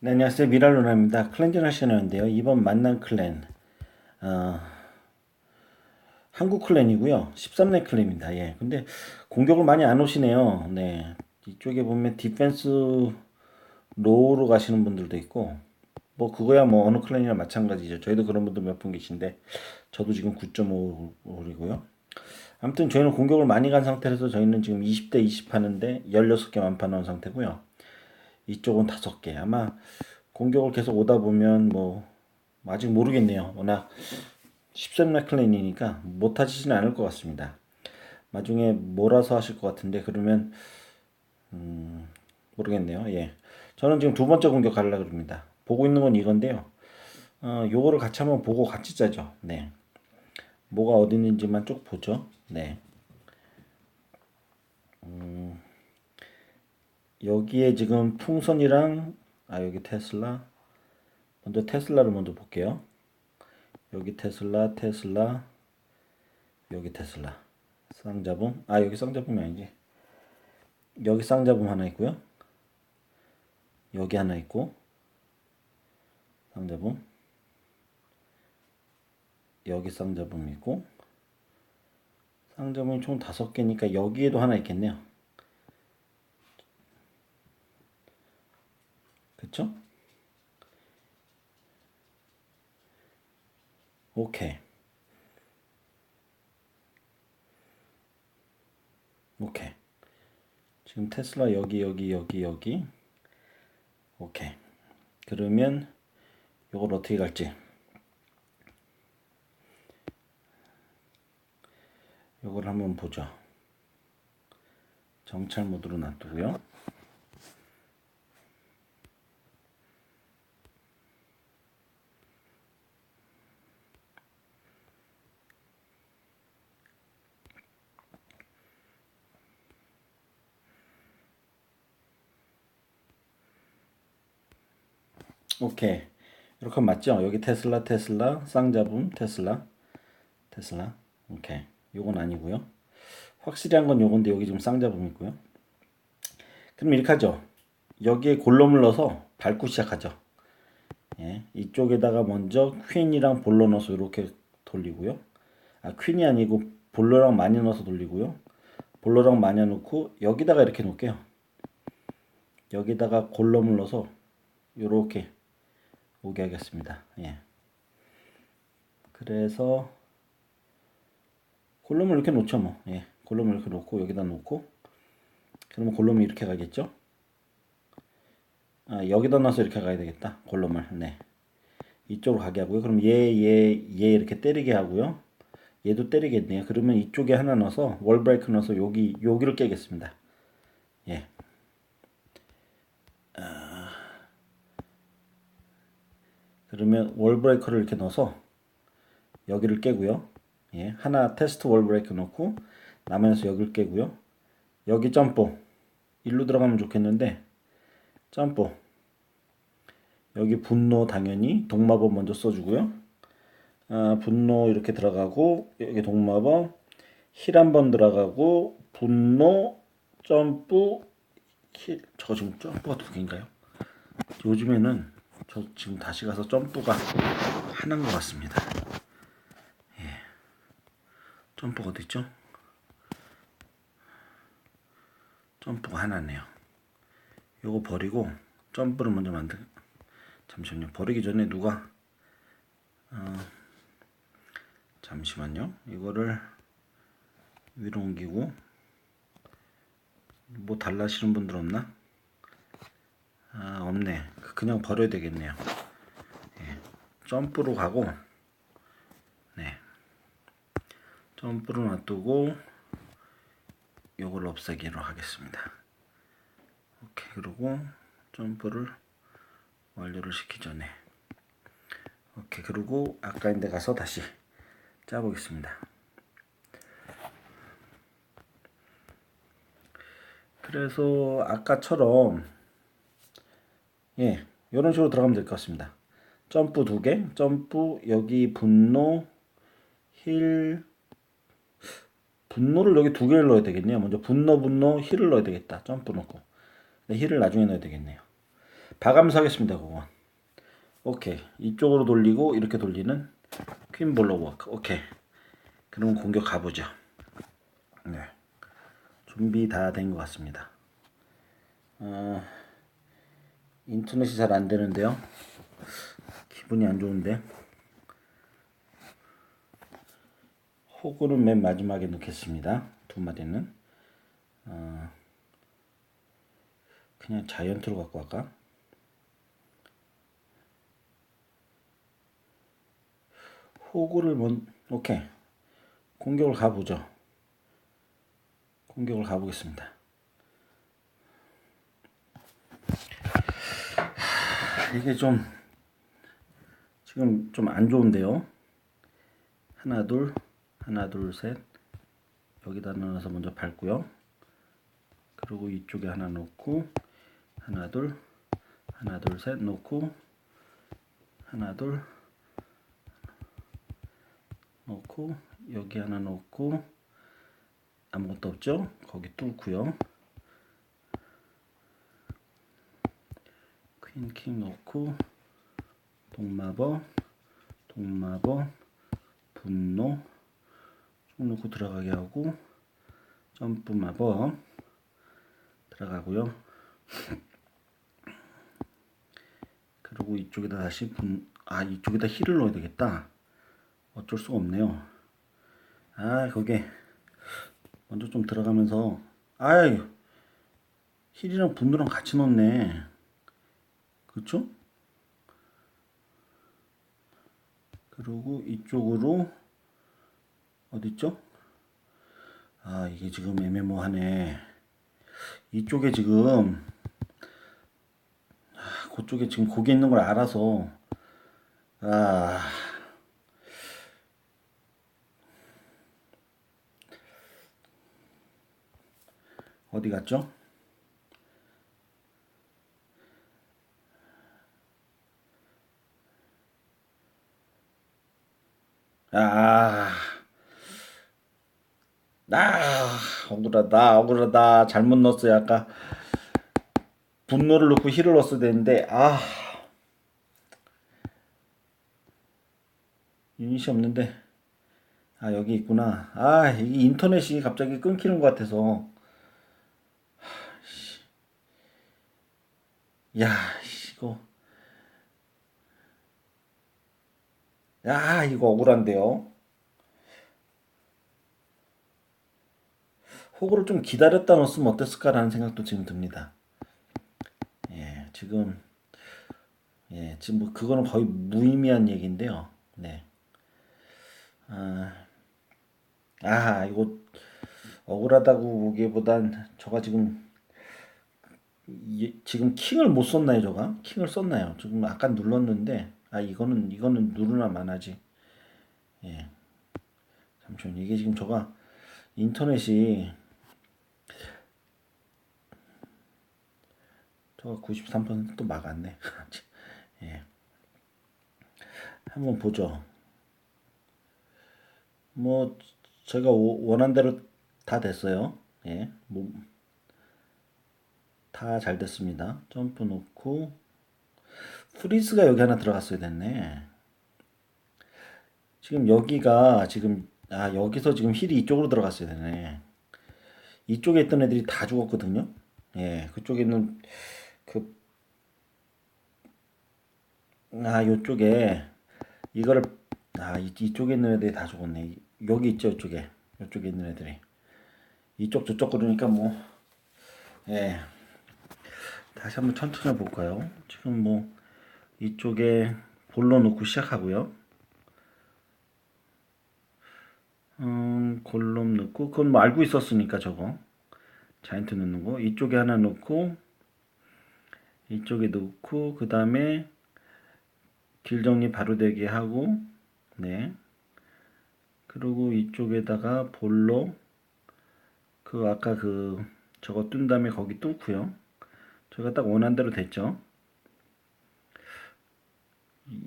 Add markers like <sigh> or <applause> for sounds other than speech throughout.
네, 안녕하세요. 미랄루나입니다. 클렌징 하시는데요. 이번 만난 클랜, 어, 한국 클랜이고요. 13렙 클랜입니다. 예. 근데 공격을 많이 안 오시네요. 네. 이쪽에 보면 디펜스 로우로 가시는 분들도 있고, 뭐, 그거야 뭐 어느 클랜이나 마찬가지죠. 저희도 그런 분들 몇 분 계신데, 저도 지금 9.5이고요. 아무튼 저희는 공격을 많이 간 상태라서 저희는 지금 20대 20 하는데 16개 완판 나온 상태고요. 이쪽은 다섯 개. 아마 공격을 계속 오다 보면 뭐 아직 모르겠네요. 워낙 13라 클랜이니까 못 하시지는 않을 것 같습니다. 나중에 몰아서 하실 것 같은데 그러면 음, 모르겠네요. 예. 저는 지금 두 번째 공격 가려고 그럽니다. 보고 있는 건 이건데요. 어, 요거를 같이 한번 보고 같이 짜죠. 네. 뭐가 어디 있는지만 쭉 보죠. 네. 음, 여기에 지금 풍선이랑 아 여기 테슬라. 먼저 테슬라를 먼저 볼게요. 여기 테슬라 테슬라. 여기 테슬라. 쌍자봉. 아 여기 쌍자봉이 아니지. 여기 쌍자봉 하나 있고요. 여기 하나 있고. 쌍자봉. 여기 쌍자봉 있고. 쌍자봉이 총 다섯 개니까 여기에도 하나 있겠네요. 그쵸? 오케이. 오케이. 지금 테슬라 여기 여기 여기 여기 오케이. 그러면 이걸 어떻게 갈지 이걸 한번 보죠. 정찰 모드로 놔두고요. 오케이. 이렇게 맞죠? 여기 테슬라, 테슬라, 쌍잡음, 테슬라, 테슬라. 오케이. 요건 아니고요. 확실히 한 건 요건데 여기 지금 쌍잡음 있고요. 그럼 이렇게 하죠. 여기에 골럼을 넣어서 밟고 시작하죠. 예, 이쪽에다가 먼저 퀸이랑 볼로 넣어서 이렇게 돌리고요. 아, 퀸이 아니고 볼로랑 많이 넣어서 돌리고요. 볼로랑 많이 넣고 여기다가 이렇게 놓을게요. 여기다가 골럼을 넣어서 이렇게 오게 하겠습니다. 예. 그래서 골룸을 이렇게 놓죠 뭐. 예. 골룸을 이렇게 놓고 여기다 놓고 그러면 골룸이 이렇게 가겠죠? 아, 여기다 놔서 이렇게 가야 되겠다. 골룸을. 네. 이쪽으로 가게 하고요. 그럼 얘, 얘, 얘 이렇게 때리게 하고요. 얘도 때리겠네요. 그러면 이쪽에 하나 넣어서 월 브레이크 넣어서 여기 여기를 깨겠습니다. 예. 그러면 월 브레이커를 이렇게 넣어서 여기를 깨고요. 예, 하나 테스트 월 브레이크 넣고 남에서 여기를 깨고요. 여기 점프 일로 들어가면 좋겠는데 점프 여기 분노 당연히 동마법 먼저 써주고요. 아, 분노 이렇게 들어가고 여기 동마법 힐 한 번 들어가고 분노 점프 힐 저거 지금 점프가 두 개인가요? 요즘에는 저 지금 다시 가서 점프가 하나인 것 같습니다. 예. 점프가 어디 있죠? 점프가 하나네요. 요거 버리고 점프를 먼저 만들. 잠시만요. 버리기 전에 누가 어, 잠시만요. 이거를 위로 옮기고 뭐 달라시는 분들 없나? 아 없네 그냥 버려야 되겠네요 예. 점프로 가고 네 점프로 놔두고 요걸 없애기로 하겠습니다 오케이 그리고 점프를 완료를 시키 전에 오케이 그리고 아까 인데 가서 다시 짜보겠습니다 그래서 아까처럼 예, 이런 식으로 들어가면 될 것 같습니다. 점프 두 개, 점프 여기 분노, 힐, 분노를 여기 두 개를 넣어야 되겠네요. 먼저 분노, 분노, 힐을 넣어야 되겠다. 점프 넣고. 네, 힐을 나중에 넣어야 되겠네요. 하겠습니다 그건 오케이 이쪽으로 돌리고 이렇게 돌리는 퀸 볼로 워크 오케이 그럼 공격 가보죠 네 준비 다 된 것 같습니다 어, 인터넷이 잘 안 되는데요? 기분이 안 좋은데? 호구는 맨 마지막에 넣겠습니다. 두 마디는. 어, 그냥 자이언트로 갖고 갈까? 호구를 먼 오케이. 공격을 가보죠. 공격을 가보겠습니다 이게 좀 지금 좀 안 좋은데요? 하나 둘 하나 둘 셋. 여기다 넣어서 먼저 밟고요. 그리고 이쪽에 하나 놓고 하나 둘 하나 둘 셋 놓고 하나 둘 놓고 여기 하나 놓고 아무것도 없죠? 거기 뚫고요 퀸킹 놓고 동마법 동마법 분노 쭉 놓고 들어가게 하고 점프 마법 들어가고요. <laughs> 그리고 이쪽에다 다시 분, 아 이쪽에다 힐을 넣어야 되겠다. 어쩔 수가 없네요. 아 거기에 먼저 좀 들어가면서 아유 힐이랑 분노랑 같이 넣네. 그렇죠? 그리고 이쪽으로 어디 있죠? 아 이게 지금 애매모하네. 이쪽에 지금 아, 그쪽에 지금 고기 있는 걸 알아서 아 어디 갔죠? 아, 아, 억울하다, 억울하다. 잘못 넣었어요, 아까. 분노를 넣고 힐을 넣었어야 되는데, 아. 유닛이 없는데. 아, 여기 있구나. 아, 이 인터넷이 갑자기 끊기는 것 같아서. 야, 씨, 이거. 야, 이거 억울한데요. 호구를 좀 기다렸다 넣었으면 어땠을까라는 생각도 지금 듭니다. 예, 지금 예, 지금 뭐 그거는 거의 무의미한 얘기인데요. 네. 아, 아 이거 억울하다고 보기보단 저가 지금 이, 지금 킹을 못 썼나요, 저가? 킹을 썼나요? 지금 아까 눌렀는데 아 이거는 이거는 누르나 마나지. 예. 잠시만 이게 지금 저가 인터넷이 저가 93%또 막았네. <laughs> 예. 한번 보죠. 뭐 제가 원한 대로 다 됐어요. 예. 뭐 다 잘 됐습니다. 점프 놓고 프리스가 여기 하나 들어갔어야 됐네. 지금 여기가 지금 아 여기서 지금 힐이 이쪽으로 들어갔어야 되네. 이쪽에 있던 애들이 다 죽었거든요. 예, 그쪽에 있는 그, 아, 요쪽에, 이거를, 아, 이, 이쪽에 있는 애들이 다 죽었네. 여기 있죠, 이쪽에. 이쪽에 있는 애들이. 이쪽, 저쪽 그러니까 뭐, 예. 다시 한번 천천히 볼까요? 지금 뭐, 이쪽에 볼로 놓고 시작하고요. 음, 골롬 넣고, 그건 뭐 알고 있었으니까 저거. 자이언트 넣는 거. 이쪽에 하나 넣고, 이쪽에 넣고 그 다음에 길 정리 바로 되게 하고 네 그리고 이쪽에다가 볼로 그 아까 그 저거 뜬 다음에 거기 뚫고요 제가 딱 원한 대로 됐죠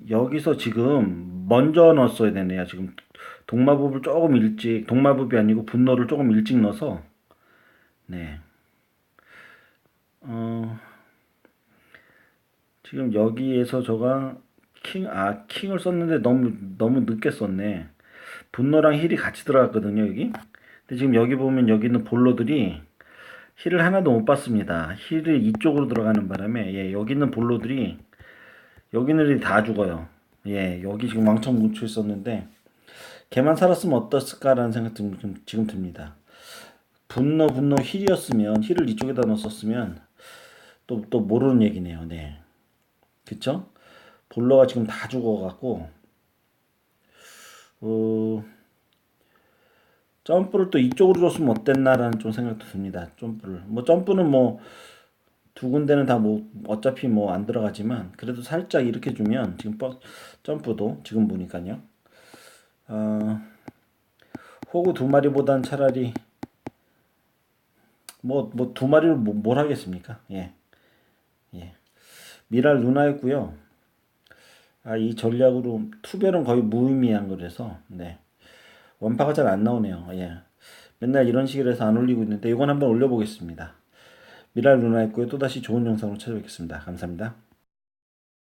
여기서 지금 먼저 넣었어야 되네요 지금 동마법을 조금 일찍 동마법이 아니고 분노를 조금 일찍 넣어서 네 어. 지금 여기에서 저가 킹, 아, 킹을 썼는데 너무, 너무 늦게 썼네. 분노랑 힐이 같이 들어갔거든요, 여기. 근데 지금 여기 보면 여기 있는 볼로들이 힐을 하나도 못 받습니다. 힐을 이쪽으로 들어가는 바람에, 예, 여기 있는 볼로들이, 여기 있는 애들이 다 죽어요. 예, 여기 지금 왕창 뭉쳐 있었는데, 걔만 살았으면 어땠을까라는 생각 좀, 좀 지금 듭니다. 분노, 분노, 힐이었으면, 힐을 이쪽에다 넣었으면, 또, 또 모르는 얘기네요, 네. 그쵸? 볼러가 지금 다 죽어갖고, 어, 점프를 또 이쪽으로 줬으면 어땠나라는 좀 생각도 듭니다. 점프를. 뭐, 점프는 뭐, 두 군데는 다 뭐, 어차피 뭐 안 들어가지만, 그래도 살짝 이렇게 주면, 지금 버, 점프도, 지금 보니까요. 어, 호구 두 마리보단 차라리, 뭐, 뭐, 두 마리를 뭐, 뭘 하겠습니까? 예. 예. 미랄 누나였고요. 아, 이 전략으로 투별은 거의 무의미한 거라서 네. 원파가 잘 안 나오네요. 예. 맨날 이런 식으로 해서 안 올리고 있는데 이건 한번 올려 보겠습니다. 미랄 누나였고요. 또다시 좋은 영상으로 찾아뵙겠습니다. 감사합니다.